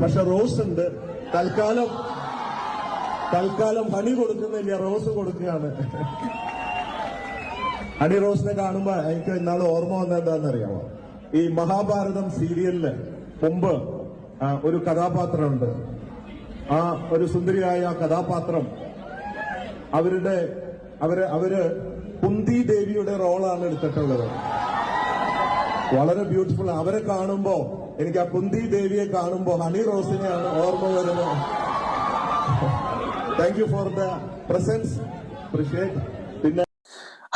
പക്ഷെ റോസ് ഉണ്ട്. തൽക്കാലം തൽക്കാലം ഹണി കൊടുക്കുന്നില്ല റോസ് കൊടുക്കുകയാണ്. ഹണി റോസിനെ കാണുമ്പോ എനിക്ക് ഇന്നാൾ ഓർമ്മ വന്നത് എന്താണെന്നറിയാമോ ഈ മഹാഭാരതം സീരിയലിൽ മുമ്പ് ഒരു കഥാപാത്രമുണ്ട്. ആ ഒരു സുന്ദരിയായ കഥാപാത്രം അവരുടെ അവർ അവർ കുന്തി ദേവിയുടെ റോളാണ് എടുത്തിട്ടുള്ളത്. വളരെ ബ്യൂട്ടിഫുൾ. അവരെ കാണുമ്പോ എനിക്ക് ആ കുന്തി ദേവിയെ കാണുമ്പോ ഹണി റോസിനെയാണ് ഓർമ്മ വരുന്നത്. Thank you for the presence പിന്നെ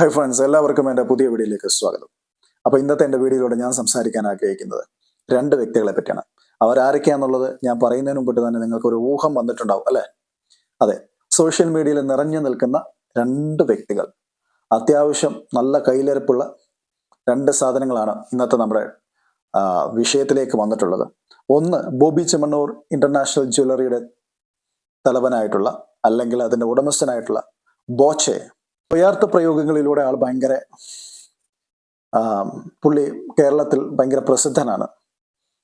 ഹൈ ഫ്രണ്ട്സ് എല്ലാവർക്കും എന്റെ പുതിയ വീഡിയോയിലേക്ക് സ്വാഗതം. അപ്പോൾ ഇന്നത്തെ എന്റെ വീഡിയോയിലൂടെ ഞാൻ സംസാരിക്കാൻ ആഗ്രഹിക്കുന്നത് രണ്ട് വ്യക്തികളെ പറ്റിയാണ്. അവരാരൊക്കെയാന്നുള്ളത് ഞാൻ പറയുന്നതിന് മുമ്പിട്ട് തന്നെ നിങ്ങൾക്ക് ഒരു ഊഹം വന്നിട്ടുണ്ടാവും അല്ലെ? അതെ സോഷ്യൽ മീഡിയയിൽ നിറഞ്ഞു നിൽക്കുന്ന രണ്ട് വ്യക്തികൾ. അത്യാവശ്യം നല്ല കയ്യിലിരപ്പുള്ള രണ്ട് സാധനങ്ങളാണ് ഇന്നത്തെ നമ്മുടെ വിഷയത്തിലേക്ക് വന്നിട്ടുള്ളത്. ഒന്ന് ബോബി ചെമ്മണ്ണൂർ ഇന്റർനാഷണൽ ജ്വല്ലറിയുടെ തലവനായിട്ടുള്ള അല്ലെങ്കിൽ അതിന്റെ ഉടമസ്ഥനായിട്ടുള്ള ബോച്ചെ യഥാർത്ഥ പ്രയോഗങ്ങളിലൂടെ ആൾ ഭയങ്കര പുള്ളി കേരളത്തിൽ ഭയങ്കര പ്രസിദ്ധനാണ്.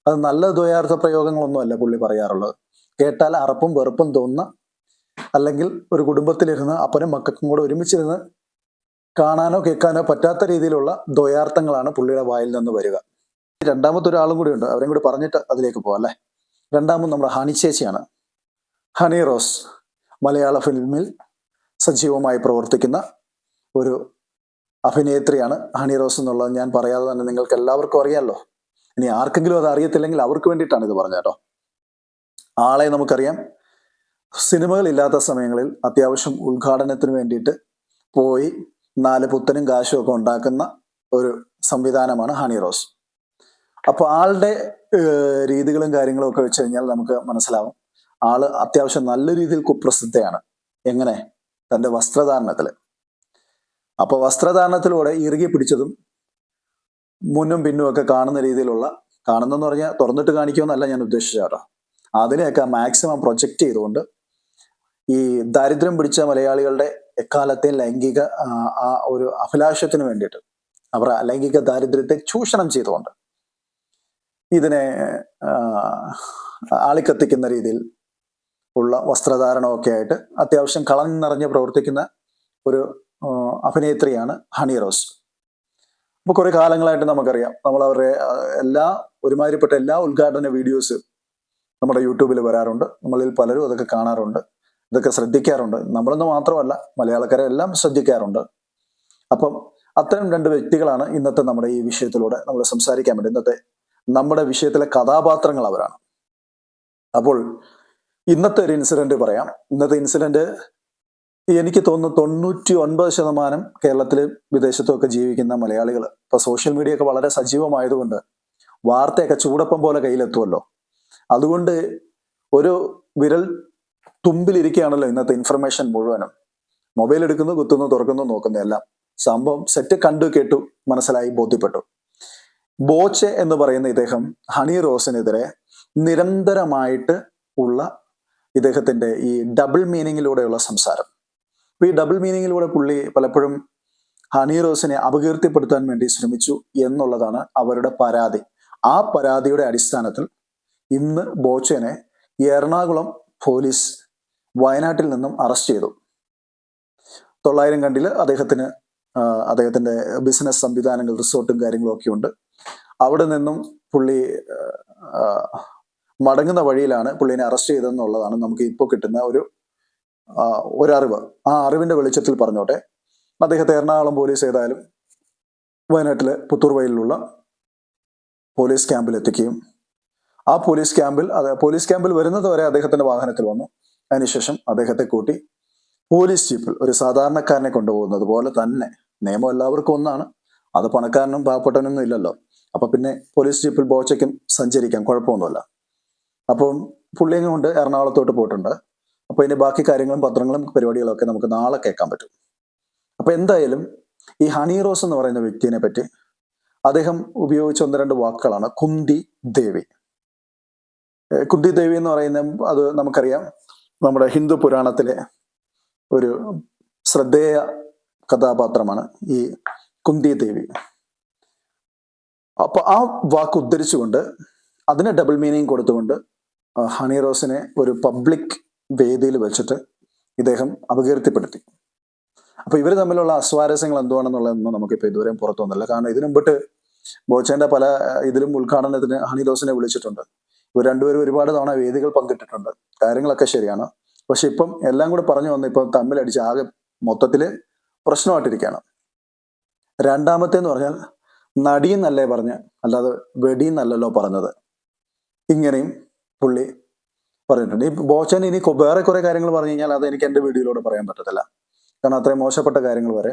അത് നല്ല ദ്വയാർത്ഥ പ്രയോഗങ്ങളൊന്നുമല്ല പുള്ളി പറയാറുള്ളത്. കേട്ടാൽ അറപ്പും വെറുപ്പും തോന്നുന്ന അല്ലെങ്കിൽ ഒരു കുടുംബത്തിലിരുന്ന് അപ്പനും മക്കൾക്കും കൂടെ ഒരുമിച്ചിരുന്ന് കാണാനോ കേൾക്കാനോ പറ്റാത്ത രീതിയിലുള്ള ദ്വയാർത്ഥങ്ങളാണ് പുള്ളിയുടെ വായിൽ നിന്ന് വരിക. രണ്ടാമത്തെ ഒരാളും കൂടി ഉണ്ട്. അവരെയും കൂടി പറഞ്ഞിട്ട് അതിലേക്ക് പോകാം അല്ലേ? രണ്ടാമത് നമ്മുടെ ഹണി ചേച്ചിയാണ്. ഹണി റോസ് മലയാള ഫിലിമിൽ സജീവമായി പ്രവർത്തിക്കുന്ന ഒരു അഭിനേത്രിയാണ് ഹണി റോസ് എന്നുള്ളത് ഞാൻ പറയാതെ തന്നെ നിങ്ങൾക്ക് എല്ലാവർക്കും അറിയാമല്ലോ ഇനി ആർക്കെങ്കിലും അത് അറിയത്തില്ലെങ്കിൽ അവർക്ക് വേണ്ടിയിട്ടാണ് ഇത് പറഞ്ഞത് കേട്ടോ. ആളെ നമുക്കറിയാം. സിനിമകൾ ഇല്ലാത്ത സമയങ്ങളിൽ അത്യാവശ്യം ഉദ്ഘാടനത്തിന് വേണ്ടിയിട്ട് പോയി നാല് പുത്തനും കാശും ഒക്കെ ഉണ്ടാക്കുന്ന ഒരു സംവിധാനമാണ് ഹണി റോസ്. അപ്പോൾ ആളുടെ രീതികളും കാര്യങ്ങളും ഒക്കെ വെച്ച് കഴിഞ്ഞാൽ നമുക്ക് മനസ്സിലാവും. ആൾ അത്യാവശ്യം നല്ല രീതിയിൽ കുപ്രസിദ്ധയാണ്. എങ്ങനെ? തന്റെ വസ്ത്രധാരണത്തിൽ അപ്പൊ വസ്ത്രധാരണത്തിലൂടെ ഇറുകി പിടിച്ചതും മുന്നും പിന്നും ഒക്കെ കാണുന്ന രീതിയിലുള്ള കാണുന്നെന്ന് പറഞ്ഞാൽ തുറന്നിട്ട് കാണിക്കുമെന്നല്ല ഞാൻ ഉദ്ദേശിച്ചത് കേട്ടോ. അതിനെയൊക്കെ മാക്സിമം പ്രൊജക്റ്റ് ചെയ്തുകൊണ്ട് ഈ ദാരിദ്ര്യം പിടിച്ച മലയാളികളുടെ എക്കാലത്തെയും ലൈംഗിക ആ ഒരു അഭിലാഷത്തിന് വേണ്ടിയിട്ട് അവർ ലൈംഗിക ദാരിദ്ര്യത്തെ ചൂഷണം ചെയ്തുകൊണ്ട് ഇതിനെ ആളിക്കത്തിക്കുന്ന രീതിയിൽ ഉള്ള വസ്ത്രധാരണമൊക്കെ ആയിട്ട് അത്യാവശ്യം കളഞ്ഞു നിറഞ്ഞ് പ്രവർത്തിക്കുന്ന ഒരു അഭിനേത്രിയാണ് ഹണി റോസ്. അപ്പോൾ കുറെ കാലങ്ങളായിട്ട് നമുക്കറിയാം. നമ്മൾ അവരുടെ എല്ലാ ഒരുമാതിരിപ്പെട്ട എല്ലാ ഉദ്ഘാടന വീഡിയോസ് നമ്മുടെ യൂട്യൂബിൽ വരാറുണ്ട്. നമ്മളിൽ പലരും അതൊക്കെ കാണാറുണ്ട്. ഇതൊക്കെ ശ്രദ്ധിക്കാറുണ്ട്. നമ്മളെന്ന് മാത്രമല്ല മലയാളക്കാരെ എല്ലാം ശ്രദ്ധിക്കാറുണ്ട്. അപ്പം അത്തരം രണ്ട് വ്യക്തികളാണ് ഇന്നത്തെ നമ്മുടെ ഈ വിഷയത്തിലൂടെ നമ്മൾ സംസാരിക്കാൻ വേണ്ടി ഇന്നത്തെ നമ്മുടെ വിഷയത്തിലെ കഥാപാത്രങ്ങൾ അവരാണ്. അപ്പോൾ ഇന്നത്തെ ഒരു ഇൻസിഡന്റ് പറയാം. ഇന്നത്തെ ഇൻസിഡന്റ് എനിക്ക് തോന്നുന്നു തൊണ്ണൂറ്റി ഒൻപത് ശതമാനം കേരളത്തിൽ വിദേശത്തും ഒക്കെ ജീവിക്കുന്ന മലയാളികൾ ഇപ്പൊ സോഷ്യൽ മീഡിയ ഒക്കെ വളരെ സജീവമായതുകൊണ്ട് വാർത്തയൊക്കെ ചൂടപ്പം പോലെ കയ്യിലെത്തുമല്ലോ അതുകൊണ്ട് ഒരു വിരൽ തുമ്പിലിരിക്കുകയാണല്ലോ ഇന്നത്തെ ഇൻഫർമേഷൻ മുഴുവനും. മൊബൈൽ എടുക്കുന്നു കുത്തുന്നു തുറക്കുന്നു നോക്കുന്നു എല്ലാം. സംഭവം സെറ്റ് കണ്ടു കേട്ടു മനസ്സിലായി ബോധ്യപ്പെട്ടു. ബോച്ചെ എന്ന് പറയുന്ന ഇദ്ദേഹം ഹണി റോസിനെതിരെ നിരന്തരമായിട്ട് ഉള്ള ഇദ്ദേഹത്തിന്റെ ഈ ഡബിൾ മീനിങ്ങിലൂടെയുള്ള സംസാരം. അപ്പൊ ഈ ഡബിൾ മീനിങ്ങിലൂടെ പുള്ളി പലപ്പോഴും ഹണി റോസിനെ അപകീർത്തിപ്പെടുത്താൻ വേണ്ടി ശ്രമിച്ചു എന്നുള്ളതാണ് അവരുടെ പരാതി. ആ പരാതിയുടെ അടിസ്ഥാനത്തിൽ ഇന്ന് ബോച്ചനെ എറണാകുളം പോലീസ് വയനാട്ടിൽ നിന്നും അറസ്റ്റ് ചെയ്തു. തൊള്ളായിരം കണ്ടിൽ അദ്ദേഹത്തിന് ആ, അദ്ദേഹത്തിന്റെ ബിസിനസ് സംവിധാനങ്ങൾ റിസോർട്ടും കാര്യങ്ങളും ഒക്കെ ഉണ്ട്. അവിടെ നിന്നും പുള്ളി മടങ്ങുന്ന വഴിയിലാണ് പുള്ളിനെ അറസ്റ്റ് ചെയ്തതെന്നുള്ളതാണ് നമുക്ക് ഇപ്പോൾ കിട്ടുന്ന ഒരു ഒരറിവ്. ആ അറിവിന്റെ വെളിച്ചത്തിൽ പറഞ്ഞോട്ടെ. അദ്ദേഹത്തെ എറണാകുളം പോലീസ് ഏതായാലും വയനാട്ടിലെ പുത്തൂർ വയലിലുള്ള പോലീസ് ക്യാമ്പിൽ എത്തിക്കുകയും ആ പോലീസ് ക്യാമ്പിൽ പോലീസ് ക്യാമ്പിൽ വരുന്നത് വരെ അദ്ദേഹത്തിന്റെ വാഹനത്തിൽ വന്നു. അതിനുശേഷം അദ്ദേഹത്തെ കൂട്ടി പോലീസ് ജീപ്പിൽ ഒരു സാധാരണക്കാരനെ കൊണ്ടുപോകുന്നത് പോലെ തന്നെ നിയമം എല്ലാവർക്കും ഒന്നാണ്. അത് പണക്കാരനും പാവപ്പെട്ടവനൊന്നും ഇല്ലല്ലോ. അപ്പൊ പിന്നെ പോലീസ് ജീപ്പിൽ ബോച്ചയ്ക്കും സഞ്ചരിക്കാം കുഴപ്പമൊന്നുമില്ല. അപ്പം പുള്ളിയും കൊണ്ട് എറണാകുളത്തോട്ട് പോയിട്ടുണ്ട്. അപ്പൊ ഇതിന്റെ ബാക്കി കാര്യങ്ങളും പത്രങ്ങളും പരിപാടികളും ഒക്കെ നമുക്ക് നാളെ കേൾക്കാൻ പറ്റും. അപ്പൊ എന്തായാലും ഈ ഹണി റോസ് എന്ന് പറയുന്ന വ്യക്തിനെ പറ്റി അദ്ദേഹം ഉപയോഗിച്ച ഒന്ന് രണ്ട് വാക്കുകളാണ് കുന്തി ദേവി. കുന്തി ദേവി എന്ന് പറയുന്ന അത് നമുക്കറിയാം. നമ്മുടെ ഹിന്ദു പുരാണത്തിലെ ഒരു ശ്രദ്ധേയ കഥാപാത്രമാണ് ഈ കുന്തി ദേവി അപ്പൊ ആ വാക്ക് ഉദ്ധരിച്ചുകൊണ്ട് അതിന് ഡബിൾ മീനിങ് കൊടുത്തുകൊണ്ട് ഹണി റോസിനെ ഒരു പബ്ലിക് വേദിയിൽ വെച്ചിട്ട് ഇദ്ദേഹം അപകീർത്തിപ്പെടുത്തി. അപ്പൊ ഇവർ തമ്മിലുള്ള അസ്വാരസ്യങ്ങൾ എന്തുവാണെന്നുള്ളതൊന്നും നമുക്കിപ്പോൾ ഇതുവരെയും പുറത്തു വന്നില്ല. കാരണം ഇതിനു മുമ്പിട്ട് ബോച്ചേന്റെ പല ഇതിലും ഉദ്ഘാടനത്തിന് ഹണി റോസിനെ വിളിച്ചിട്ടുണ്ട്. ഇവർ രണ്ടുപേരും ഒരുപാട് തവണ വേദികൾ പങ്കിട്ടിട്ടുണ്ട്. കാര്യങ്ങളൊക്കെ ശരിയാണ്. പക്ഷെ ഇപ്പം എല്ലാം കൂടെ പറഞ്ഞു വന്ന് ഇപ്പം തമ്മിലടിച്ച് ആകെ മൊത്തത്തിൽ പ്രശ്നമായിട്ടിരിക്കുകയാണ്. രണ്ടാമത്തേന്ന് പറഞ്ഞാൽ നടിയെന്നല്ലേ പറഞ്ഞ് അല്ലാതെ വെടിയെന്നല്ലല്ലോ പറഞ്ഞത്. ഇങ്ങനെയും പുള്ളി പറഞ്ഞിട്ടുണ്ട് ഈ ബോച്ചൻ ഇനി വേറെ കുറെ കാര്യങ്ങൾ പറഞ്ഞു കഴിഞ്ഞാൽ അത് എനിക്ക് എന്റെ വീഡിയോയിലൂടെ പറയാൻ പറ്റത്തില്ല. കാരണം അത്രയും മോശപ്പെട്ട കാര്യങ്ങൾ വരെ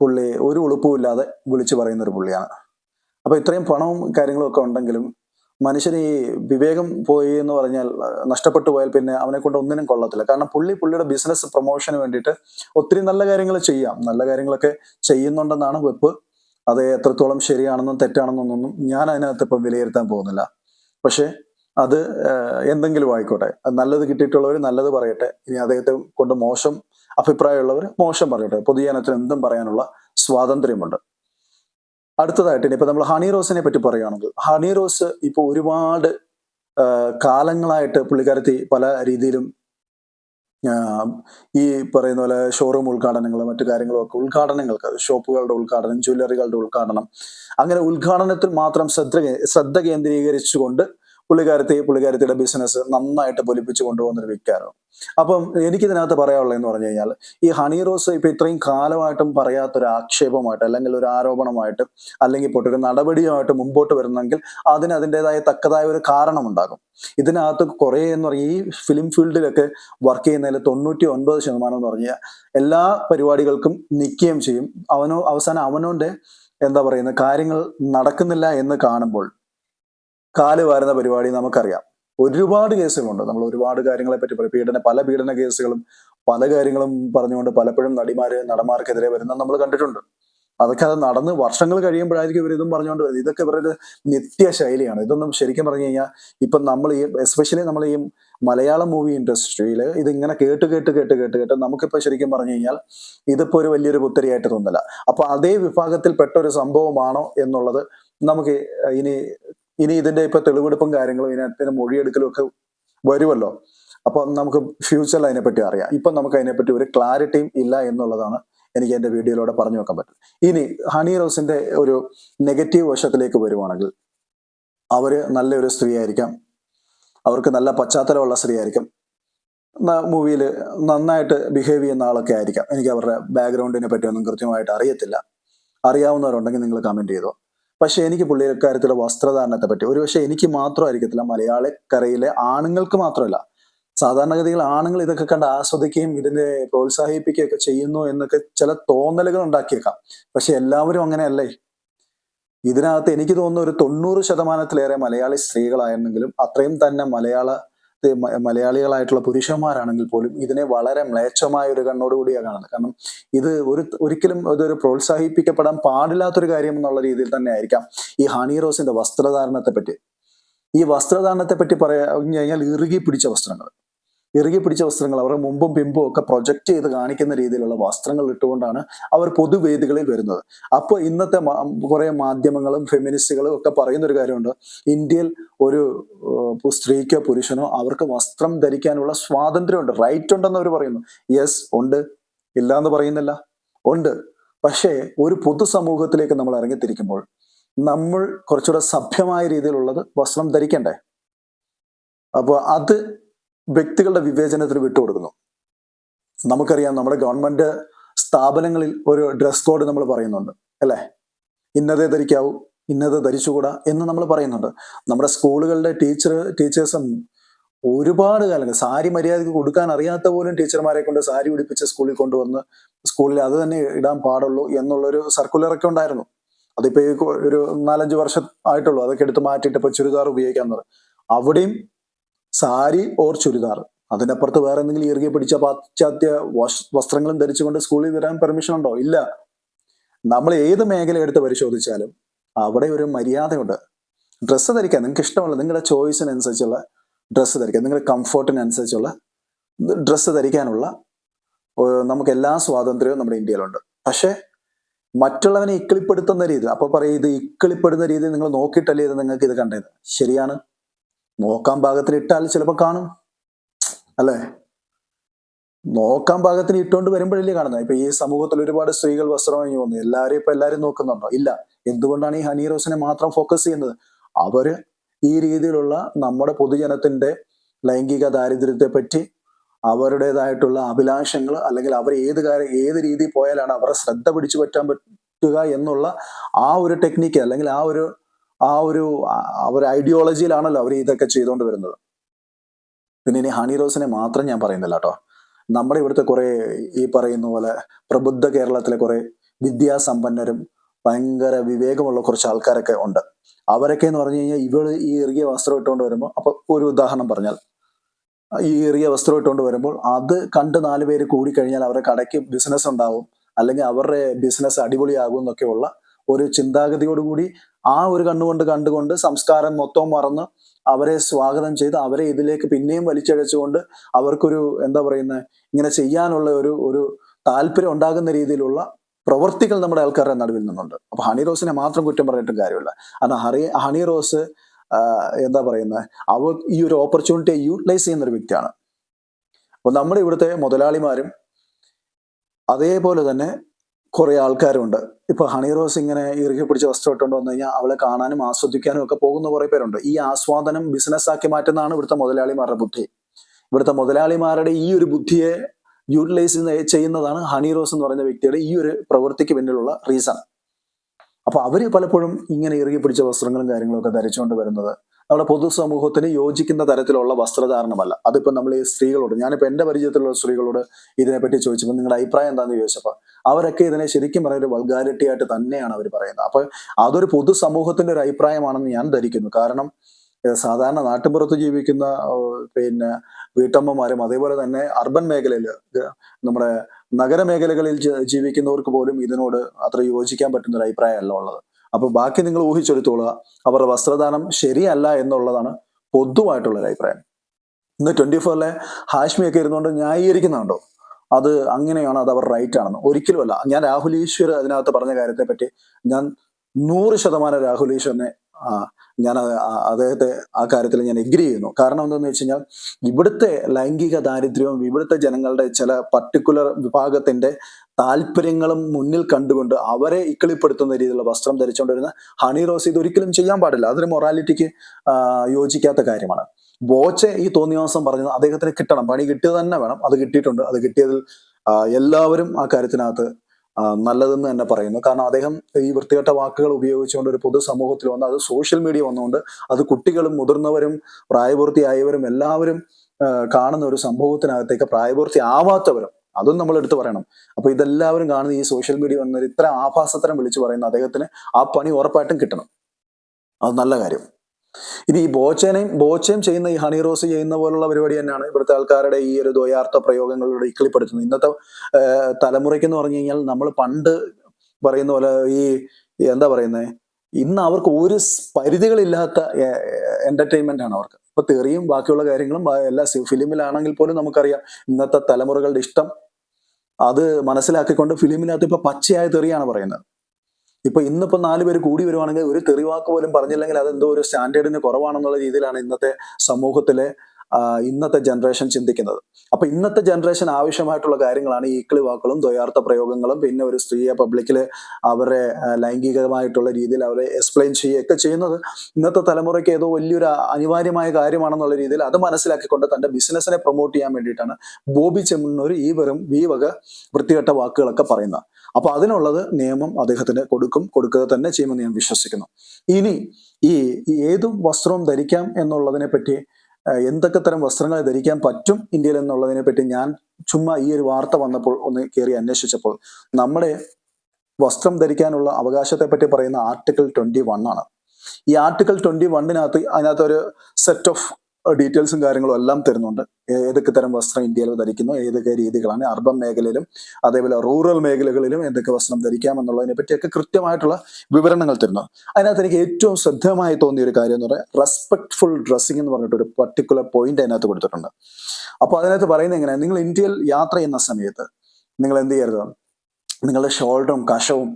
പുള്ളി ഒരു ഉളുപ്പുമില്ലാതെ വിളിച്ചു പറയുന്ന ഒരു പുള്ളിയാണ്. അപ്പൊ ഇത്രയും പണവും കാര്യങ്ങളും ഒക്കെ ഉണ്ടെങ്കിലും മനുഷ്യന് ഈ വിവേകം പോയി എന്ന് പറഞ്ഞാൽ നഷ്ടപ്പെട്ടു പോയാൽ പിന്നെ അവനെ കൊണ്ട് ഒന്നിനും കൊള്ളത്തില്ല. കാരണം പുള്ളി പുള്ളിയുടെ ബിസിനസ് പ്രൊമോഷന് വേണ്ടിയിട്ട് ഒത്തിരി നല്ല കാര്യങ്ങൾ ചെയ്യാം. നല്ല കാര്യങ്ങളൊക്കെ ചെയ്യുന്നുണ്ടെന്നാണ് വെപ്പ്. അത് എത്രത്തോളം ശരിയാണെന്നും തെറ്റാണെന്നൊന്നും ഞാൻ അതിനകത്ത് ഇപ്പം വിലയിരുത്താൻ പോകുന്നില്ല. പക്ഷേ അത് എന്തെങ്കിലും ആയിക്കോട്ടെ. നല്ലത് കിട്ടിയിട്ടുള്ളവർ നല്ലത് പറയട്ടെ. ഇനി അദ്ദേഹത്തെ കൊണ്ട് മോശം അഭിപ്രായമുള്ളവർ മോശം പറയട്ടെ. പൊതുജനത്തിന് എന്തും പറയാനുള്ള സ്വാതന്ത്ര്യമുണ്ട്. അടുത്തതായിട്ട് ഇനി ഇപ്പൊ നമ്മൾ ഹണി റോസിനെ പറ്റി പറയുകയാണെങ്കിൽ ഹണി റോസ് ഇപ്പൊ ഒരുപാട് കാലങ്ങളായിട്ട് പുള്ളിക്കാരത്തി പല രീതിയിലും ഈ പറയുന്ന പോലെ ഷോറൂം ഉദ്ഘാടനങ്ങൾ മറ്റു കാര്യങ്ങളും ഒക്കെ ഉദ്ഘാടനങ്ങൾക്ക് ഷോപ്പുകളുടെ ഉദ്ഘാടനം ജ്വല്ലറികളുടെ ഉദ്ഘാടനം അങ്ങനെ ഉദ്ഘാടനത്തിൽ മാത്രം ശ്രദ്ധ ശ്രദ്ധ കേന്ദ്രീകരിച്ചുകൊണ്ട് പുള്ളിക്കാരത്തി പുള്ളിക്കാരത്തിയുടെ ബിസിനസ് നന്നായിട്ട് പൊലിപ്പിച്ചു കൊണ്ടുപോകുന്ന ഒരു വ്യക്തിയായിരുന്നു അപ്പം എനിക്കിതിനകത്ത് പറയാനുള്ളത് എന്ന് പറഞ്ഞു കഴിഞ്ഞാൽ ഈ ഹണി റോസ് ഇപ്പൊ ഇത്രയും കാലമായിട്ടും പറയാത്തൊരു ആക്ഷേപമായിട്ട് അല്ലെങ്കിൽ ഒരു ആരോപണമായിട്ട് അല്ലെങ്കിൽ പോട്ടെ ഒരു നടപടിയുമായിട്ട് മുമ്പോട്ട് വരുന്നെങ്കിൽ അതിന് അതിന്റെതായ തക്കതായ ഒരു കാരണമുണ്ടാകും. ഇതിനകത്ത് കുറേ എന്ന് പറഞ്ഞാൽ ഈ ഫിലിം ഫീൽഡിലൊക്കെ വർക്ക് ചെയ്യുന്നതിൽ തൊണ്ണൂറ്റി ഒൻപത് ശതമാനം എന്ന് പറഞ്ഞാൽ എല്ലാ പരിപാടികൾക്കും നിൽക്കുകയും ചെയ്യും. അവനോ അവസാനം അവനോന്റെ എന്താ പറയുന്നത് കാര്യങ്ങൾ നടക്കുന്നില്ല എന്ന് കാണുമ്പോൾ കാൽ വാരുന്ന പരിപാടി നമുക്കറിയാം. ഒരുപാട് കേസുകളുണ്ട്. നമ്മൾ ഒരുപാട് കാര്യങ്ങളെ പറ്റി പറയും. പീഡന പല പീഡന കേസുകളും പല കാര്യങ്ങളും പറഞ്ഞുകൊണ്ട് പലപ്പോഴും നടിമാര് നടന്മാർക്കെതിരെ വരുന്ന നമ്മൾ കണ്ടിട്ടുണ്ട്. അതൊക്കെ അത് നടന്ന് വർഷങ്ങൾ കഴിയുമ്പോഴായിരിക്കും ഇവർ ഇതും പറഞ്ഞുകൊണ്ട് വരുന്നത്. ഇതൊക്കെ ഇവരുടെ നിത്യ ശൈലിയാണ്. ഇതൊന്നും ശരിക്കും പറഞ്ഞു കഴിഞ്ഞാൽ ഇപ്പം നമ്മൾ ഈ എസ്പെഷ്യലി നമ്മൾ ഈ മലയാളം മൂവി ഇൻഡസ്ട്രിയിൽ ഇതിങ്ങനെ കേട്ട് കേട്ട് കേട്ട് കേട്ട് കേട്ട് നമുക്കിപ്പോൾ ശരിക്കും പറഞ്ഞു കഴിഞ്ഞാൽ ഇതിപ്പോൾ ഒരു വലിയൊരു പുത്തരിയായിട്ട് തോന്നില്ല അപ്പോൾ അതേ വിഭാഗത്തിൽപ്പെട്ട ഒരു സംഭവമാണോ എന്നുള്ളത് നമുക്ക് ഇനി ഇനി ഇതിന്റെ ഇപ്പൊ തെളിവെടുപ്പും കാര്യങ്ങളും ഇതിനകത്തിന് മൊഴിയെടുക്കലും ഒക്കെ വരുമല്ലോ. അപ്പൊ നമുക്ക് ഫ്യൂച്ചറിൽ അതിനെപ്പറ്റി അറിയാം. ഇപ്പൊ നമുക്ക് അതിനെപ്പറ്റി ഒരു ക്ലാരിറ്റിയും ഇല്ല എന്നുള്ളതാണ് എനിക്ക് എന്റെ വീഡിയോയിലൂടെ പറഞ്ഞു വെക്കാൻ പറ്റും ഇനി ഹണി റോസിന്റെ ഒരു നെഗറ്റീവ് വശത്തിലേക്ക് വരുവാണെങ്കിൽ അവർ നല്ലൊരു സ്ത്രീ ആയിരിക്കാം അവർക്ക് നല്ല പശ്ചാത്തലമുള്ള സ്ത്രീ ആയിരിക്കും മൂവിയിൽ നന്നായിട്ട് ബിഹേവ് ചെയ്യുന്ന ആളൊക്കെ ആയിരിക്കാം. എനിക്ക് അവരുടെ ബാക്ക്ഗ്രൗണ്ടിനെ പറ്റിയൊന്നും കൃത്യമായിട്ട് അറിയത്തില്ല. അറിയാവുന്നവരുണ്ടെങ്കിൽ നിങ്ങൾ കമന്റ് ചെയ്തോ. പക്ഷെ എനിക്ക് പുള്ളിക്കാരത്തിലെ വസ്ത്രധാരണത്തെ പറ്റി ഒരു പക്ഷേ എനിക്ക് മാത്രമായിരിക്കത്തില്ല മലയാളക്കരയിലെ ആണുങ്ങൾക്ക് മാത്രമല്ല. സാധാരണഗതിയിൽ ആണുങ്ങൾ ഇതൊക്കെ കണ്ട് ആസ്വദിക്കുകയും ഇതിനെ പ്രോത്സാഹിപ്പിക്കുകയൊക്കെ ചെയ്യുന്നു എന്നൊക്കെ ചില തോന്നലുകൾ ഉണ്ടാക്കിയേക്കാം. പക്ഷെ എല്ലാവരും അങ്ങനെയല്ലേ? ഇതിനകത്ത് എനിക്ക് തോന്നുന്ന ഒരു തൊണ്ണൂറ് ശതമാനത്തിലേറെ മലയാളി സ്ത്രീകളായിരുന്നെങ്കിലും അത്രയും തന്നെ മലയാള മലയാളികളായിട്ടുള്ള പുരുഷന്മാരാണെങ്കിൽ പോലും ഇതിനെ വളരെ മ്ലേച്ഛമായ ഒരു കണ്ണോടുകൂടിയാണ് കാണുന്നത്. കാരണം ഇത് ഒരു ഒരിക്കലും ഇതൊരു പ്രോത്സാഹിപ്പിക്കപ്പെടാൻ പാടില്ലാത്തൊരു കാര്യം എന്നുള്ള രീതിയിൽ തന്നെ ആയിരിക്കാം ഈ ഹണി റോസിന്റെ വസ്ത്രധാരണത്തെ പറ്റി. ഈ വസ്ത്രധാരണത്തെ പറ്റി പറയാ കഴിഞ്ഞാൽ ഇറുകി പിടിച്ച വസ്ത്രങ്ങൾ. ഇറുകി പിടിച്ച വസ്ത്രങ്ങൾ അവരുടെ മുമ്പും പിമ്പും ഒക്കെ പ്രൊജക്ട് ചെയ്ത് കാണിക്കുന്ന രീതിയിലുള്ള വസ്ത്രങ്ങൾ ഇട്ടുകൊണ്ടാണ് അവർ പൊതുവേദികളിൽ വരുന്നത്. അപ്പോൾ ഇന്നത്തെ കുറേ മാധ്യമങ്ങളും ഫെമിനിസ്റ്റുകളും ഒക്കെ പറയുന്ന ഒരു കാര്യമുണ്ട്. ഇന്ത്യയിൽ ഒരു സ്ത്രീക്കോ പുരുഷനോ അവർക്ക് വസ്ത്രം ധരിക്കാനുള്ള സ്വാതന്ത്ര്യമുണ്ട്. റൈറ്റ് ഉണ്ടെന്ന് അവർ പറയുന്നു. യെസ് ഉണ്ട്. ഇല്ല എന്ന് പറയുന്നില്ല. ഉണ്ട്. പക്ഷേ ഒരു പൊതുസമൂഹത്തിലേക്ക് നമ്മൾ ഇറങ്ങിത്തിരിക്കുമ്പോൾ നമ്മൾ കുറച്ചുകൂടെ സഭ്യമായ രീതിയിലുള്ളത് വസ്ത്രം ധരിക്കണ്ടേ? അപ്പോൾ അത് വ്യക്തികളുടെ വിവേചനത്തിന് വിട്ടുകൊടുക്കുന്നു. നമുക്കറിയാം നമ്മുടെ ഗവൺമെന്റ് സ്ഥാപനങ്ങളിൽ ഒരു ഡ്രസ് കോഡ് നമ്മൾ പറയുന്നുണ്ട് അല്ലേ? ഇന്നതേ ധരിക്കാവൂ ഇന്നത് ധരിച്ചുകൂടാ എന്ന് നമ്മൾ പറയുന്നുണ്ട്. നമ്മുടെ സ്കൂളുകളുടെ ടീച്ചർ ടീച്ചേഴ്സും ഒരുപാട് കാലങ്ങൾ സാരി മര്യാദയ്ക്ക് കൊടുക്കാൻ അറിയാത്ത പോലും ടീച്ചർമാരെ കൊണ്ട് സാരി ഉടിപ്പിച്ച് സ്കൂളിൽ കൊണ്ടുവന്ന് സ്കൂളിൽ അത് തന്നെ ഇടാൻ പാടുള്ളൂ എന്നുള്ളൊരു സർക്കുലറൊക്കെ ഉണ്ടായിരുന്നു. അതിപ്പോ ഒരു നാലഞ്ച് വർഷം ആയിട്ടുള്ളൂ. അതൊക്കെ എടുത്ത് മാറ്റിയിട്ട് ഇപ്പൊ ചുരിദാർ ഉപയോഗിക്കാന്നത് അവിടെയും സാരി ഓർ ചുരിദാർ. അതിനപ്പുറത്ത് വേറെ എന്തെങ്കിലും ഇറുകെ പിടിച്ച പാശ്ചാത്യ വസ്ത്രങ്ങളും ധരിച്ചുകൊണ്ട് സ്കൂളിൽ വരാൻ പെർമിഷൻ ഉണ്ടോ? ഇല്ല. നമ്മൾ ഏത് മേഖല എടുത്ത് പരിശോധിച്ചാലും അവിടെ ഒരു മര്യാദയുണ്ട്. ഡ്രസ്സ് ധരിക്കാൻ നിങ്ങൾക്ക് ഇഷ്ടമുള്ള നിങ്ങളുടെ ചോയ്സിനനുസരിച്ചുള്ള ഡ്രസ്സ് ധരിക്കാൻ നിങ്ങളുടെ കംഫർട്ടിനനുസരിച്ചുള്ള ഡ്രസ്സ് ധരിക്കാനുള്ള നമുക്ക് എല്ലാ സ്വാതന്ത്ര്യവും നമ്മുടെ ഇന്ത്യയിലുണ്ട്. പക്ഷേ മറ്റുള്ളവനെ ഇക്കിളിപ്പെടുത്തുന്ന രീതി അപ്പൊ പറയും ഇത് ഇക്കിളിപ്പെടുന്ന രീതി നിങ്ങൾ നോക്കിയിട്ടല്ലേ ഇത് നിങ്ങൾക്ക് ഇത് കണ്ടത് ശരിയാണ്. നോക്കാൻ പാകത്തിന് ഇട്ടാൽ ചിലപ്പോൾ കാണും. അല്ലേ? നോക്കാൻ പാകത്തിന് ഇട്ടുകൊണ്ട് വരുമ്പോഴല്ലേ കാണുന്നത്. ഇപ്പൊ ഈ സമൂഹത്തിൽ ഒരുപാട് സ്ത്രീകൾ വസ്ത്രം വാങ്ങി വന്നു. എല്ലാവരും ഇപ്പൊ എല്ലാവരും നോക്കുന്നുണ്ടോ? ഇല്ല. എന്തുകൊണ്ടാണ് ഈ ഹണി റോസിനെ മാത്രം ഫോക്കസ് ചെയ്യുന്നത്? അവർ ഈ രീതിയിലുള്ള നമ്മുടെ പൊതുജനത്തിന്റെ ലൈംഗിക ദാരിദ്ര്യത്തെ പറ്റി അവരുടേതായിട്ടുള്ള അഭിലാഷങ്ങൾ അല്ലെങ്കിൽ അവർ ഏത് കാര്യം ഏത് രീതിയിൽ പോയാലാണ് അവരെ ശ്രദ്ധ പിടിച്ചു പറ്റാൻ പറ്റുക എന്നുള്ള ആ ഒരു ടെക്നിക്ക് അല്ലെങ്കിൽ ആ ഒരു ആ ഒരു ഒരു ഐഡിയോളജിയിലാണല്ലോ അവർ ഇതൊക്കെ ചെയ്തുകൊണ്ട് വരുന്നത്. പിന്നെ ഇനി ഹണി റോസിനെ മാത്രം ഞാൻ പറയുന്നില്ല കേട്ടോ. നമ്മുടെ ഇവിടുത്തെ കുറെ ഈ പറയുന്ന പോലെ പ്രബുദ്ധ കേരളത്തിലെ കുറെ വിദ്യാസമ്പന്നരും ഭയങ്കര വിവേകമുള്ള കുറച്ച് ആൾക്കാരൊക്കെ ഉണ്ട്. അവരൊക്കെ എന്ന് പറഞ്ഞു കഴിഞ്ഞാൽ ഇവൾ ഈ ഇറുകിയ വസ്ത്രം ഇട്ടുകൊണ്ട് വരുമ്പോൾ അപ്പൊ ഒരു ഉദാഹരണം പറഞ്ഞാൽ ഈ ഇറുകിയ വസ്ത്രം ഇട്ടുകൊണ്ട് വരുമ്പോൾ അത് കണ്ട് നാല് പേര് കൂടി കഴിഞ്ഞാൽ അവരുടെ കടയ്ക്ക് ബിസിനസ് ഉണ്ടാവും അല്ലെങ്കിൽ അവരുടെ ബിസിനസ് അടിപൊളിയാകും എന്നൊക്കെയുള്ള ഒരു ചിന്താഗതിയോടുകൂടി ആ ഒരു കണ്ണുകൊണ്ട് കണ്ടുകൊണ്ട് സംസ്കാരം മൊത്തം മറന്ന് അവരെ സ്വാഗതം ചെയ്ത് അവരെ ഇതിലേക്ക് പിന്നെയും വലിച്ചഴച്ചുകൊണ്ട് അവർക്കൊരു എന്താ പറയുന്നത് ഇങ്ങനെ ചെയ്യാനുള്ള ഒരു ഒരു താല്പര്യം ഉണ്ടാകുന്ന രീതിയിലുള്ള പ്രവർത്തികൾ നമ്മുടെ ആൾക്കാരുടെ നടുവിൽ നിന്നുണ്ട്. അപ്പൊ ഹണി റോസിനെ മാത്രം കുറ്റം പറഞ്ഞിട്ടും കാര്യമില്ല. കാരണം ഹറി ഹണി റോസ് എന്താ പറയുന്നത് അവർ ഈ ഒരു ഓപ്പർച്യൂണിറ്റിയെ യൂട്ടിലൈസ് ചെയ്യുന്ന ഒരു വ്യക്തിയാണ്. അപ്പൊ നമ്മുടെ ഇവിടുത്തെ മുതലാളിമാരും അതേപോലെ തന്നെ കുറെ ആൾക്കാരുണ്ട്. ഇപ്പൊ ഹണി റോസ് ഇങ്ങനെ ഇറുകി പിടിച്ച വസ്ത്രം ഇട്ടുകൊണ്ട് വന്നു കഴിഞ്ഞാൽ അവളെ കാണാനും ആസ്വദിക്കാനും ഒക്കെ പോകുന്ന കുറെ പേരുണ്ട്. ഈ ആസ്വാദനം ബിസിനസ് ആക്കി മാറ്റുന്നതാണ് ഇവിടുത്തെ മുതലാളിമാരുടെ ബുദ്ധി. ഇവിടുത്തെ മുതലാളിമാരുടെ ഈ ഒരു ബുദ്ധിയെ യൂട്ടിലൈസ് ചെയ്യുന്നതാണ് ഹണി റോസ് എന്ന് പറയുന്ന വ്യക്തിയുടെ ഈ ഒരു പ്രവൃത്തിക്ക് പിന്നിലുള്ള റീസൺ അപ്പൊ അവർ പലപ്പോഴും ഇങ്ങനെ ഇറുകി പിടിച്ച വസ്ത്രങ്ങളും കാര്യങ്ങളും ഒക്കെ ധരിച്ചുകൊണ്ട് വരുന്നത് നമ്മുടെ പൊതുസമൂഹത്തിന് യോജിക്കുന്ന തരത്തിലുള്ള വസ്ത്രധാരണമല്ല. അതിപ്പോ നമ്മൾ ഈ സ്ത്രീകളോട് ഞാനിപ്പോ എന്റെ പരിചയത്തിലുള്ള സ്ത്രീകളോട് ഇതിനെപ്പറ്റി ചോദിച്ചപ്പോൾ നിങ്ങളുടെ അഭിപ്രായം എന്താണെന്ന് ചോദിച്ചപ്പോൾ അവരൊക്കെ ഇതിനെ ശരിക്കും പറയുന്ന ഒരു വൾഗാരിറ്റി ആയിട്ട് തന്നെയാണ് അവർ പറയുന്നത്. അപ്പൊ അതൊരു പൊതുസമൂഹത്തിന്റെ ഒരു അഭിപ്രായമാണെന്ന് ഞാൻ ധരിക്കുന്നു. കാരണം സാധാരണ നാട്ടിൻപുറത്ത് ജീവിക്കുന്ന പിന്നെ വീട്ടമ്മമാരും അതേപോലെ തന്നെ അർബൻ മേഖലയിൽ നമ്മുടെ നഗരമേഖലകളിൽ ജീവിക്കുന്നവർക്ക് പോലും ഇതിനോട് അത്ര യോജിക്കാൻ പറ്റുന്ന ഒരു അഭിപ്രായമല്ല ഉള്ളത്. അപ്പൊ ബാക്കി നിങ്ങൾ ഊഹിച്ചെടുത്തോളുക. അവരുടെ വസ്ത്രദാനം ശരിയല്ല എന്നുള്ളതാണ് പൊതുവായിട്ടുള്ള ഒരു അഭിപ്രായം. ഇന്ന് ട്വന്റി ഫോറിലെ ഹാഷ്മിയൊക്കെ ഇരുന്നുകൊണ്ട് ന്യായീകരിക്കുന്നുണ്ടോ? അത് അങ്ങനെയാണ് അത് അവർ റൈറ്റ് ആണെന്ന്. ഒരിക്കലുമല്ല. ഞാൻ രാഹുൽ ഈശ്വർ അതിനകത്ത് പറഞ്ഞ കാര്യത്തെ പറ്റി ഞാൻ നൂറ് ശതമാനം രാഹുൽ ഈശ്വറിനെ ഞാൻ അദ്ദേഹത്തെ ആ കാര്യത്തിൽ ഞാൻ എഗ്രി ചെയ്യുന്നു. കാരണം എന്താണെന്ന് വെച്ച് കഴിഞ്ഞാൽ ഇവിടുത്തെ ലൈംഗിക ദാരിദ്ര്യവും ഇവിടുത്തെ ജനങ്ങളുടെ ചില പർട്ടിക്കുലർ വിഭാഗത്തിന്റെ താല്പര്യങ്ങളും മുന്നിൽ കണ്ടുകൊണ്ട് അവരെ ഇക്കിളിപ്പെടുത്തുന്ന രീതിയിലുള്ള വസ്ത്രം ധരിച്ചുകൊണ്ടിരുന്ന ഹണി റോസ് ഇത് ഒരിക്കലും ചെയ്യാൻ പാടില്ല. അതൊരു മൊറാലിറ്റിക്ക് യോജിക്കാത്ത കാര്യമാണ്. ബോച്ചെ ഈ തോന്നിയാസം പറഞ്ഞത് അദ്ദേഹത്തിന് കിട്ടണം. പണി കിട്ടിയത് തന്നെ വേണം. അത് കിട്ടിയിട്ടുണ്ട്. അത് കിട്ടിയതിൽ എല്ലാവരും ആ കാര്യത്തിനകത്ത് നല്ലതെന്ന് തന്നെ പറയുന്നു. കാരണം അദ്ദേഹം ഈ വൃത്തികെട്ട വാക്കുകൾ ഉപയോഗിച്ചുകൊണ്ട് ഒരു പൊതുസമൂഹത്തിൽ വന്ന് അത് സോഷ്യൽ മീഡിയ വന്നുകൊണ്ട് അത് കുട്ടികളും മുതിർന്നവരും പ്രായപൂർത്തിയായവരും എല്ലാവരും കാണുന്ന ഒരു സംഭവത്തിനകത്തേക്ക് പ്രായപൂർത്തി ആവാത്തവരും അതും നമ്മൾ എടുത്തു പറയണം. അപ്പൊ ഇതെല്ലാവരും കാണുന്ന ഈ സോഷ്യൽ മീഡിയ വന്നത് ഇത്ര ആഭാസത്തരം വിളിച്ചു പറയുന്ന അദ്ദേഹത്തിന് ആ പണി ഉറപ്പായിട്ടും കിട്ടണം. അത് നല്ല കാര്യം. ഇനി ഈ ബോച്ചനെയും ബോച്ചയും ചെയ്യുന്ന ഈ ഹണി റോസ് ചെയ്യുന്ന പോലുള്ള പരിപാടി തന്നെയാണ് ഇവിടുത്തെ ആൾക്കാരുടെ ഈ ഒരു ദ്വയാർത്ഥ പ്രയോഗങ്ങളിലൂടെ ഇക്കിളിപ്പെടുത്തുന്നത്. ഇന്നത്തെ തലമുറയ്ക്ക് എന്ന് പറഞ്ഞു കഴിഞ്ഞാൽ നമ്മൾ പണ്ട് പറയുന്ന പോലെ ഈ എന്താ പറയുന്നത് ഇന്ന് അവർക്ക് ഒരു പരിധികളില്ലാത്ത എന്റർടൈൻമെന്റ് ആണ് അവർക്ക്. ഇപ്പൊ തെറിയും ബാക്കിയുള്ള കാര്യങ്ങളും എല്ലാ ഫിലിമിലാണെങ്കിൽ പോലും നമുക്കറിയാം ഇന്നത്തെ തലമുറകളുടെ ഇഷ്ടം. അത് മനസ്സിലാക്കിക്കൊണ്ട് ഫിലിമിനകത്ത് ഇപ്പൊ പച്ചയായ തെറിയാണ് പറയുന്നത്. ഇപ്പൊ ഇന്നിപ്പോ നാല് പേര് കൂടി വരുവാണെങ്കിൽ ഒരു തെറിവാക്ക് പോലും പറഞ്ഞില്ലെങ്കിൽ അതെന്തോ ഒരു സ്റ്റാൻഡേർഡിന് കുറവാണെന്നുള്ള രീതിയിലാണ് ഇന്നത്തെ സമൂഹത്തിലെ ഇന്നത്തെ ജനറേഷൻ ചിന്തിക്കുന്നത്. അപ്പൊ ഇന്നത്തെ ജനറേഷൻ ആവശ്യമായിട്ടുള്ള കാര്യങ്ങളാണ് ഈ ഇക്കിളി വാക്കുകളും ദ്വയാർത്ഥ പ്രയോഗങ്ങളും പിന്നെ ഒരു സ്ത്രീയെ പബ്ലിക്കിൽ അവരെ ലൈംഗികമായിട്ടുള്ള രീതിയിൽ അവരെ എക്സ്പ്ലെയിൻ ചെയ്യുകയൊക്കെ ചെയ്യുന്നത് ഇന്നത്തെ തലമുറയ്ക്ക് ഏതോ വലിയൊരു അനിവാര്യമായ കാര്യമാണെന്നുള്ള രീതിയിൽ അത് മനസ്സിലാക്കിക്കൊണ്ട് തന്റെ ബിസിനസ്സിനെ പ്രൊമോട്ട് ചെയ്യാൻ വേണ്ടിയിട്ടാണ് ബോബി ചെമ്മണ്ണൂർ ഈ വെറും ഈ വക വൃത്തികെട്ട വാക്കുകളൊക്കെ പറയുന്നത്. അപ്പൊ അതിനുള്ളത് നിയമം അദ്ദേഹത്തിന് കൊടുക്കും. കൊടുക്കുക തന്നെ ചെയ്യുമെന്ന് ഞാൻ വിശ്വസിക്കുന്നു. ഇനി ഈ ഏത് വസ്ത്രവും ധരിക്കാം എന്നുള്ളതിനെ പറ്റി എന്തൊക്കെ തരം വസ്ത്രങ്ങൾ ധരിക്കാൻ പറ്റും ഇന്ത്യയിൽ എന്നുള്ളതിനെ പറ്റി ഞാൻ ചുമ്മാ ഈ ഒരു വാർത്ത വന്നപ്പോൾ ഒന്ന് കയറി അന്വേഷിച്ചപ്പോൾ നമ്മുടെ വസ്ത്രം ധരിക്കാനുള്ള അവകാശത്തെ പറ്റി പറയുന്ന ആർട്ടിക്കിൾ ട്വന്റി വൺ ആണ്. ഈ ആർട്ടിക്കിൾ ട്വന്റി വണ്ണിനകത്ത് അതിനകത്ത് ഒരു സെറ്റ് ഓഫ് ഡീറ്റെയിൽസും കാര്യങ്ങളും എല്ലാം തരുന്നുണ്ട്. ഏതൊക്കെ തരം വസ്ത്രം ഇന്ത്യയിൽ ധരിക്കുന്നു ഏതൊക്കെ രീതികളാണ് അർബൻ മേഖലയിലും അതേപോലെ റൂറൽ മേഖലകളിലും എന്തൊക്കെ വസ്ത്രം ധരിക്കാം എന്നുള്ളതിനെ പറ്റിയൊക്കെ കൃത്യമായിട്ടുള്ള വിവരണങ്ങൾ തരുന്നു. അതിനകത്ത് എനിക്ക് ഏറ്റവും ശ്രദ്ധേയമായി തോന്നിയ ഒരു കാര്യം എന്ന് പറയുന്നത് റെസ്പെക്ട്ഫുൾ ഡ്രസ്സിംഗ് എന്ന് പറഞ്ഞിട്ട് ഒരു പർട്ടിക്കുലർ പോയിന്റ് അതിനകത്ത് കൊടുത്തിട്ടുണ്ട്. അപ്പോൾ അതിനകത്ത് പറയുന്നത് എങ്ങനെയാ? നിങ്ങൾ ഇന്ത്യയിൽ യാത്ര ചെയ്യുന്ന സമയത്ത് നിങ്ങൾ എന്ത് ചെയ്യരുത്? നിങ്ങളുടെ ഷോൾഡറും കഷവും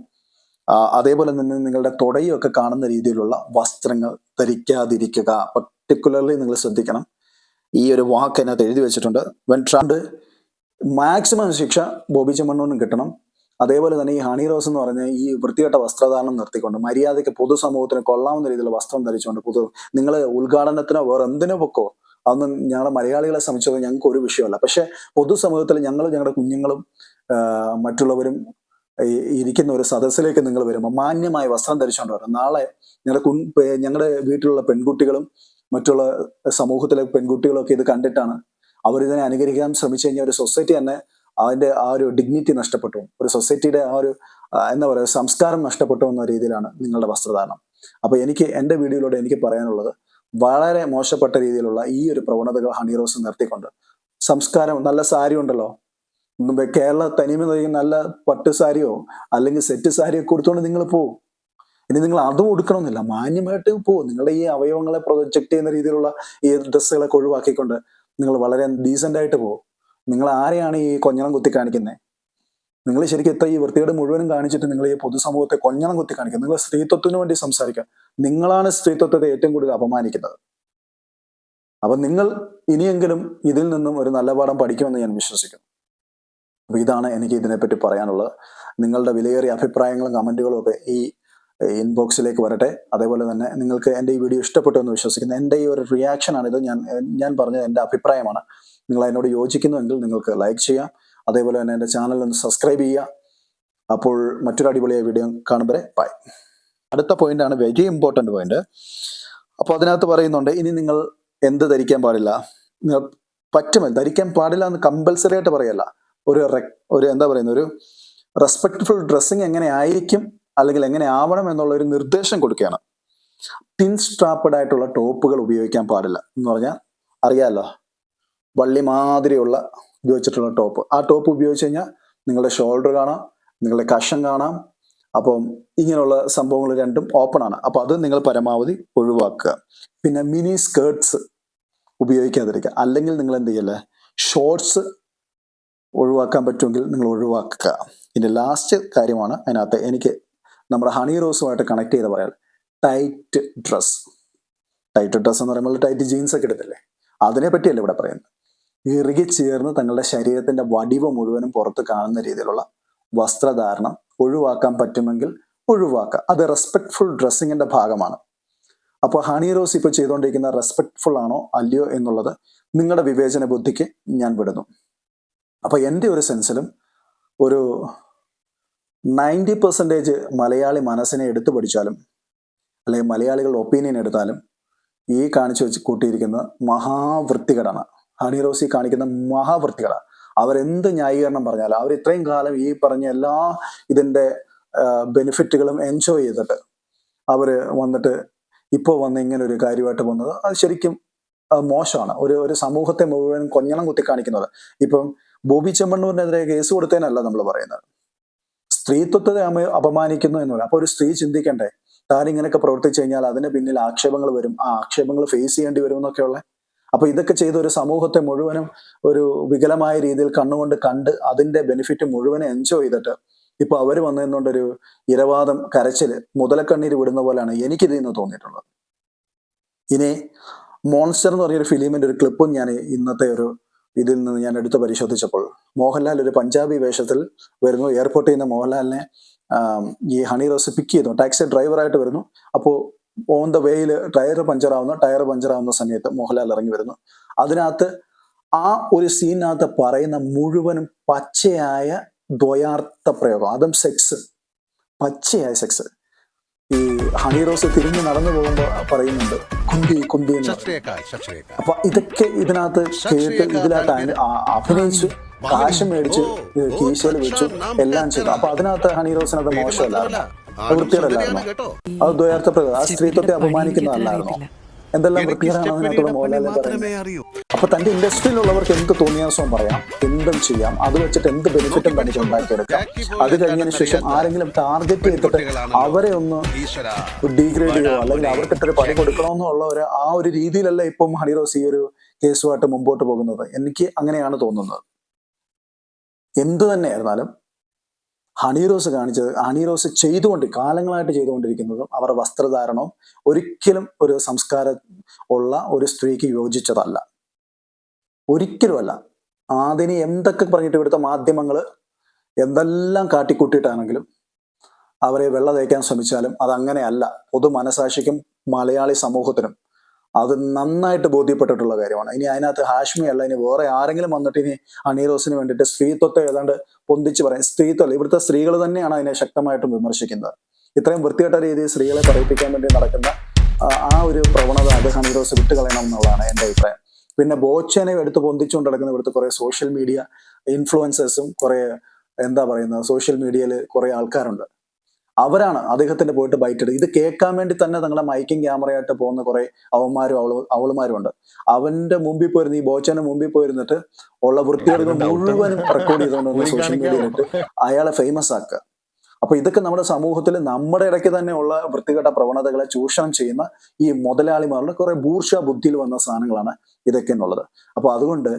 അതേപോലെ തന്നെ നിങ്ങളുടെ തുടയും ഒക്കെ കാണുന്ന രീതിയിലുള്ള വസ്ത്രങ്ങൾ ധരിക്കാതിരിക്കുക. പർട്ടിക്കുലർലി നിങ്ങൾ ശ്രദ്ധിക്കണം. ഈ ഒരു വാക്ക് അതിനകത്ത് എഴുതി വെച്ചിട്ടുണ്ട്. വെൻ ട്രാണ്ട് മാക്സിമം ശിക്ഷ ബോബി ചെമ്മണ്ണൂരിനും കിട്ടണം. അതേപോലെ തന്നെ ഈ ഹണി റോസ് എന്ന് പറഞ്ഞ ഈ വൃത്തികെട്ട വസ്ത്രധാരണം നിർത്തിക്കൊണ്ട് മര്യാദയ്ക്ക് പൊതുസമൂഹത്തിന് കൊള്ളാവുന്ന രീതിയിലുള്ള വസ്ത്രം ധരിച്ചുകൊണ്ട് പൊതു നിങ്ങൾ ഉദ്ഘാടനത്തിനോ വേറെ എന്തിനോ പൊക്കോ അതൊന്നും ഞങ്ങളെ മലയാളികളെ സംബന്ധിച്ചത് ഞങ്ങൾക്ക് ഒരു വിഷയമല്ല. പക്ഷെ പൊതുസമൂഹത്തിൽ ഞങ്ങൾ ഞങ്ങളുടെ കുഞ്ഞുങ്ങളും മറ്റുള്ളവരും ഇരിക്കുന്ന ഒരു സദസ്സിലേക്ക് നിങ്ങൾ വരുമ്പോൾ മാന്യമായ വസ്ത്രം ധരിച്ചുകൊണ്ട് വരണം. നാളെ ഞങ്ങളുടെ കുൻ ഞങ്ങളുടെ വീട്ടിലുള്ള പെൺകുട്ടികളും മറ്റുള്ള സമൂഹത്തിലെ പെൺകുട്ടികളൊക്കെ ഇത് കണ്ടിട്ടാണ് അവരിതിനെ അനുകരിക്കാൻ ശ്രമിച്ചു കഴിഞ്ഞാൽ ഒരു സൊസൈറ്റി തന്നെ അതിന്റെ ആ ഒരു ഡിഗ്നിറ്റി നഷ്ടപ്പെട്ടു. ഒരു സൊസൈറ്റിയുടെ ആ ഒരു എന്താ പറയുക സംസ്കാരം നഷ്ടപ്പെട്ടു എന്ന രീതിയിലാണ് നിങ്ങളുടെ വസ്ത്രധാരണം. അപ്പൊ എനിക്ക് എന്റെ വീഡിയോയിലൂടെ എനിക്ക് പറയാനുള്ളത് വളരെ മോശപ്പെട്ട രീതിയിലുള്ള ഈ ഒരു പ്രവണതകൾ ഹണി റോസ് നിർത്തിക്കൊണ്ട്. സംസ്കാരം നല്ല സാരി ഉണ്ടല്ലോ. കേരള തനിമ നല്ല പട്ട് സാരിയോ അല്ലെങ്കിൽ സെറ്റ് സാരിയോ കൊടുത്തുകൊണ്ട് നിങ്ങൾ പോവും. ഇനി നിങ്ങൾ അതും ഒടുക്കണമെന്നില്ല മാന്യമായിട്ട് പോകും നിങ്ങളുടെ ഈ അവയവങ്ങളെ പ്രൊജക്ട് ചെയ്യുന്ന രീതിയിലുള്ള ഈ ഡ്രസ്സുകളൊക്കെ ഒഴിവാക്കിക്കൊണ്ട് നിങ്ങൾ വളരെ ഡീസെന്റ് ആയിട്ട് പോകും നിങ്ങൾ ആരെയാണ് ഈ കൊഞ്ഞണം കുത്തി കാണിക്കുന്നത് നിങ്ങൾ ശരിക്കും എത്ര ഈ വൃത്തികേട് മുഴുവനും കാണിച്ചിട്ട് നിങ്ങൾ ഈ പൊതുസമൂഹത്തെ കൊഞ്ഞണം കുത്തി കാണിക്കുക നിങ്ങൾ സ്ത്രീത്വത്തിന് വേണ്ടി സംസാരിക്കുക നിങ്ങളാണ് സ്ത്രീത്വത്തെ ഏറ്റവും കൂടുതൽ അപമാനിക്കുന്നത്. അപ്പൊ നിങ്ങൾ ഇനിയെങ്കിലും ഇതിൽ നിന്നും ഒരു നല്ല പാഠം പഠിക്കുമെന്ന് ഞാൻ വിശ്വസിക്കുന്നു. അപ്പൊ ഇതാണ് എനിക്ക് ഇതിനെപ്പറ്റി പറയാനുള്ളത്. നിങ്ങളുടെ വിലയേറിയ അഭിപ്രായങ്ങളും കമന്റുകളും ഒക്കെ ഈ ഇൻബോക്സിലേക്ക് വരട്ടെ. അതേപോലെ തന്നെ നിങ്ങൾക്ക് എന്റെ ഈ വീഡിയോ ഇഷ്ടപ്പെട്ടു എന്ന് വിശ്വസിക്കുന്നു. എന്റെ ഈ ഒരു റിയാക്ഷൻ ആണിത് ഞാൻ ഞാൻ പറഞ്ഞത് എന്റെ അഭിപ്രായമാണ്. നിങ്ങൾ അതിനോട് യോജിക്കുന്നുവെങ്കിൽ നിങ്ങൾക്ക് ലൈക്ക് ചെയ്യാം. അതേപോലെ തന്നെ എന്റെ ചാനൽ ഒന്ന് സബ്സ്ക്രൈബ് ചെയ്യുക. അപ്പോൾ മറ്റൊരു അടിപൊളിയായ വീഡിയോ കാണുമ്പോൾ ബൈ അടുത്ത പോയിന്റ് ആണ് വെരി ഇമ്പോർട്ടന്റ് പോയിന്റ് അപ്പോൾ അതിനകത്ത് പറയുന്നുണ്ട് ഇനി നിങ്ങൾ എന്ത് ധരിക്കാൻ പാടില്ല? നിങ്ങൾ പറ്റുമോ? ധരിക്കാൻ പാടില്ല എന്ന് കമ്പൽസറി ആയിട്ട് പറയല്ല. ഒരു ഒരു എന്താ പറയുന്ന ഒരു റെസ്പെക്ട്ഫുൾ ഡ്രസ്സിങ് എങ്ങനെ ആയിരിക്കും അല്ലെങ്കിൽ എങ്ങനെ ആവണം എന്നുള്ള ഒരു നിർദ്ദേശം കൊടുക്കുകയാണ്. പിൻ സ്ട്രാപ്പഡ് ആയിട്ടുള്ള ടോപ്പുകൾ ഉപയോഗിക്കാൻ പാടില്ല എന്ന് പറഞ്ഞാൽ അറിയാമല്ലോ വള്ളി മാതിരിയുള്ള ഉപയോഗിച്ചിട്ടുള്ള ടോപ്പ്. ആ ടോപ്പ് ഉപയോഗിച്ച് കഴിഞ്ഞാൽ നിങ്ങളുടെ ഷോൾഡർ കാണാം നിങ്ങളുടെ കഷം കാണാം. അപ്പം ഇങ്ങനെയുള്ള സംഭവങ്ങൾ രണ്ടും ഓപ്പൺ ആണ്. അപ്പോൾ അത് നിങ്ങൾ പരമാവധി ഒഴിവാക്കുക. പിന്നെ മിനി സ്കേർട്സ് ഉപയോഗിക്കാതിരിക്കുക. അല്ലെങ്കിൽ നിങ്ങൾ എന്ത് ചെയ്യല്ലേ ഷോർട്സ് ഒഴിവാക്കാൻ പറ്റുമെങ്കിൽ നിങ്ങൾ ഒഴിവാക്കുക. ഇതിന്റെ ലാസ്റ്റ് കാര്യമാണ് അതിനകത്ത് എനിക്ക് നമ്മുടെ ഹണി റോസുമായിട്ട് കണക്ട് ചെയ്ത് പറയാൻ ടൈറ്റ് ഡ്രസ് ടൈറ്റ് ഡ്രസ് എന്ന് പറയുമ്പോൾ ടൈറ്റ് ജീൻസ് ഒക്കെ എടുത്തില്ലേ? അതിനെ പറ്റിയല്ല ഇവിടെ പറയുന്നത്? ഇറുകി ചേർന്ന് തങ്ങളുടെ ശരീരത്തിന്റെ വടിവ് മുഴുവനും പുറത്ത് കാണുന്ന രീതിയിലുള്ള വസ്ത്രധാരണം ഒഴിവാക്കാൻ പറ്റുമെങ്കിൽ ഒഴിവാക്കുക. അത് റെസ്പെക്ട്ഫുൾ ഡ്രസ്സിങ്ങിന്റെ ഭാഗമാണ്. അപ്പോൾ ഹണി റോസ് ഇപ്പോൾ ചെയ്തുകൊണ്ടിരിക്കുന്ന റെസ്പെക്ട്ഫുൾ ആണോ അല്ലയോ എന്നുള്ളത് നിങ്ങളുടെ വിവേചന ബുദ്ധിക്ക് ഞാൻ വിടുന്നു. അപ്പൊ എന്റെ ഒരു സെൻസിലും ഒരു നയന്റി പെർസെന്റേജ് മലയാളി മനസ്സിനെ എടുത്തു പഠിച്ചാലും അല്ലെങ്കിൽ മലയാളികളുടെ ഒപ്പീനിയൻ എടുത്താലും ഈ കാണിച്ചു വെച്ച് കൂട്ടിയിരിക്കുന്ന മഹാവൃത്തികടാണ് ഹണി റോസി കാണിക്കുന്ന മഹാവൃത്തികട. അവരെന്ത് ന്യായീകരണം പറഞ്ഞാലും അവർ ഇത്രയും കാലം ഈ പറഞ്ഞ എല്ലാ ഇതിന്റെ ബെനിഫിറ്റുകളും എൻജോയ് ചെയ്തിട്ട് അവർ വന്നിട്ട് ഇപ്പോൾ വന്ന് ഇങ്ങനെ ഒരു കാര്യമായിട്ട് വന്നത് അത് ശരിക്കും മോശമാണ്. ഒരു ഒരു സമൂഹത്തെ മുഴുവൻ കൊഞ്ഞണം കുത്തി കാണിക്കുന്നത്. ഇപ്പം ബോബി ചെമ്മണ്ണൂരിനെതിരെ കേസ് കൊടുത്തതിനല്ല നമ്മൾ പറയുന്നത്. സ്ത്രീത്വത്തെ അപമാനിക്കുന്നു എന്ന് പറയും. അപ്പൊ ഒരു സ്ത്രീ ചിന്തിക്കണ്ടേ? താൻ ഇങ്ങനെയൊക്കെ പ്രവർത്തിച്ചു കഴിഞ്ഞാൽ അതിന് പിന്നിൽ ആക്ഷേപങ്ങൾ വരും. ആ ആക്ഷേപങ്ങൾ ഫേസ് ചെയ്യേണ്ടി വരും എന്നൊക്കെയുള്ള. അപ്പൊ ഇതൊക്കെ ചെയ്ത ഒരു സമൂഹത്തെ മുഴുവനും ഒരു വികലമായ രീതിയിൽ കണ്ണുകൊണ്ട് കണ്ട് അതിന്റെ ബെനിഫിറ്റ് മുഴുവനും എൻജോയ് ചെയ്തിട്ട് ഇപ്പൊ അവർ വന്നതുകൊണ്ടൊരു ഇരവാദം കരച്ചിൽ മുതലക്കണ്ണീര് വിടുന്ന പോലെയാണ് എനിക്കിതിൽ നിന്ന് തോന്നിയിട്ടുള്ളത്. ഇനി മോൺസ്റ്റർ എന്ന് പറഞ്ഞൊരു ഫിലിമിന്റെ ഒരു ക്ലിപ്പും ഞാൻ ഇന്നത്തെ ഒരു ഇതിൽ നിന്ന് ഞാൻ എടുത്ത് പരിശോധിച്ചപ്പോൾ മോഹൻലാൽ ഒരു പഞ്ചാബി വേഷത്തിൽ വരുന്നു. എയർപോർട്ടിൽ നിന്ന് മോഹൻലാലിനെ ഈ ഹണി റോസ് പിക്ക് ചെയ്തു. ടാക്സി ഡ്രൈവറായിട്ട് വരുന്നു. അപ്പോൾ ഓൺ ദ വേയിൽ ടയർ പഞ്ചറാവുന്ന ടയർ പഞ്ചറാവുന്ന സമയത്ത് മോഹൻലാൽ ഇറങ്ങി വരുന്നു. അതിനകത്ത് ആ ഒരു സീനിനകത്ത് പറയുന്ന മുഴുവനും പച്ചയായ ദ്വയാർത്ഥ പ്രയോഗം. അതും സെക്സ് പച്ചയായ സെക്സ് ഈ ഹണി റോസ് തിരിഞ്ഞ് നടന്നു പോകുമ്പോൾ പറയുന്നുണ്ട് അപ്പൊ ഇതൊക്കെ ഇതിനകത്ത് കേട്ട് ഇതിനകത്ത് അഭിനയിച്ച് കാശ് മേടിച്ച് കീശയിൽ വെച്ചു എല്ലാം ചെയ്തു. അപ്പൊ അതിനകത്ത് ഹണി റോസിനത് മോശമല്ലായിരുന്നു വൃത്തിയോടല്ലായിരുന്നു അത് ദ്വയാർത്ഥപ്രകൃതി ആ സ്ത്രീത്വത്തെ അപമാനിക്കുന്നതല്ലായിരുന്നു എന്തെല്ലാം വൃത്തികേടാണ് അതിനകത്തുള്ള മോഹൻലാലിനെ പറയുന്നത്. അപ്പൊ തന്റെ ഇൻഡസ്ട്രിയിലുള്ളവർക്ക് എന്ത് തോന്നിയാസവും പറയാം. എന്തും ചെയ്യാം. അത് വെച്ചിട്ട് എന്ത് ബെനിഫിറ്റും തനിക്ക് ഉണ്ടാക്കിയെടുക്കാം. അത് കഴിഞ്ഞതിന് ശേഷം ആരെങ്കിലും ടാർഗറ്റ് ചെയ്തിട്ട് അവരെ ഒന്ന് ഡീഗ്രേഡ് ചെയ്യുക അല്ലെങ്കിൽ അവർക്ക് ഇത്ര പണി കൊടുക്കണമെന്നുള്ള ഒരു ആ ഒരു രീതിയിലല്ല ഇപ്പം ഹണിറോസ് ഈ ഒരു കേസുമായിട്ട് മുമ്പോട്ട് പോകുന്നത്. എനിക്ക് അങ്ങനെയാണ് തോന്നുന്നത്. എന്തു തന്നെയായിരുന്നാലും ഹണീറോസ് കാണിച്ചത് ഹണീറോസ് ചെയ്തുകൊണ്ട് കാലങ്ങളായിട്ട് ചെയ്തുകൊണ്ടിരിക്കുന്നതും അവർ വസ്ത്രധാരണവും ഒരിക്കലും ഒരു സംസ്കാര ഉള്ള ഒരു സ്ത്രീക്ക് യോജിച്ചതല്ല. ഒരിക്കലുമല്ല. അതിന് എന്തൊക്കെ പറഞ്ഞിട്ട് ഇവിടുത്തെ മാധ്യമങ്ങൾ എന്തെല്ലാം കാട്ടിക്കൂട്ടിയിട്ടാണെങ്കിലും അവരെ വെള്ള തേക്കാൻ ശ്രമിച്ചാലും അതങ്ങനെയല്ല. പൊതു മനസാക്ഷിക്കും മലയാളി സമൂഹത്തിനും അത് നന്നായിട്ട് ബോധ്യപ്പെട്ടിട്ടുള്ള കാര്യമാണ്. ഇനി അതിനകത്ത് ഹാഷ്മി അല്ല ഇനി വേറെ ആരെങ്കിലും വന്നിട്ട് ഇനി അണീറോസിന് വേണ്ടിയിട്ട് സ്ത്രീത്വത്തെ ഏതാണ്ട് പൊന്തിച്ച് പറയും. സ്ത്രീത്വം ഇവിടുത്തെ സ്ത്രീകൾ തന്നെയാണ് അതിനെ ശക്തമായിട്ടും വിമർശിക്കുന്നത്. ഇത്രയും വൃത്തികെട്ട രീതിയിൽ സ്ത്രീകളെ പറയിപ്പിക്കാൻ വേണ്ടി നടക്കുന്ന ആ, ഒരു പ്രവണത അത് ഹണീറോസ് വിട്ടുകളയണം എന്നുള്ളതാണ് എന്റെ അഭിപ്രായം. പിന്നെ ബോച്ചനെ എടുത്ത് പൊന്തിച്ചുകൊണ്ട് നടക്കുന്ന ഇവിടുത്തെ കുറെ സോഷ്യൽ മീഡിയ ഇൻഫ്ലുവൻസേഴ്സും കുറേ എന്താ പറയുന്നത് സോഷ്യൽ മീഡിയയിൽ കുറേ ആൾക്കാരുണ്ട്. അവരാണ് അദ്ദേഹത്തിന്റെ പോയിട്ട് ബൈറ്റ് എടുക്കുക ഇത് കേൾക്കാൻ വേണ്ടി തന്നെ തങ്ങളെ മൈക്കിംഗ് ക്യാമറയായിട്ട് പോകുന്ന കുറെ അവന്മാരും അവൾ അവളുമാരും ഉണ്ട് അവന്റെ മുമ്പിൽ പോയിരുന്നു ഈ ബോച്ചന്റെ മുമ്പിൽ പോയിരുന്നിട്ട് ഉള്ള വൃത്തികേടുകൾ മുഴുവനും റെക്കോർഡ് ചെയ്തുകൊണ്ട് സോഷ്യൽ മീഡിയയിലിട്ട് അയാളെ ഫേമസ് ആക്കുക. അപ്പൊ ഇതൊക്കെ നമ്മുടെ സമൂഹത്തിൽ നമ്മുടെ ഇടയ്ക്ക് തന്നെ ഉള്ള വൃത്തികെട്ട പ്രവണതകളെ ചൂഷണം ചെയ്യുന്ന ഈ മുതലാളിമാരുടെ കുറെ ബൂർഷ ബുദ്ധിയിൽ വന്ന സാധനങ്ങളാണ് ഇതൊക്കെ എന്നുള്ളത്. അപ്പൊ അതുകൊണ്ട്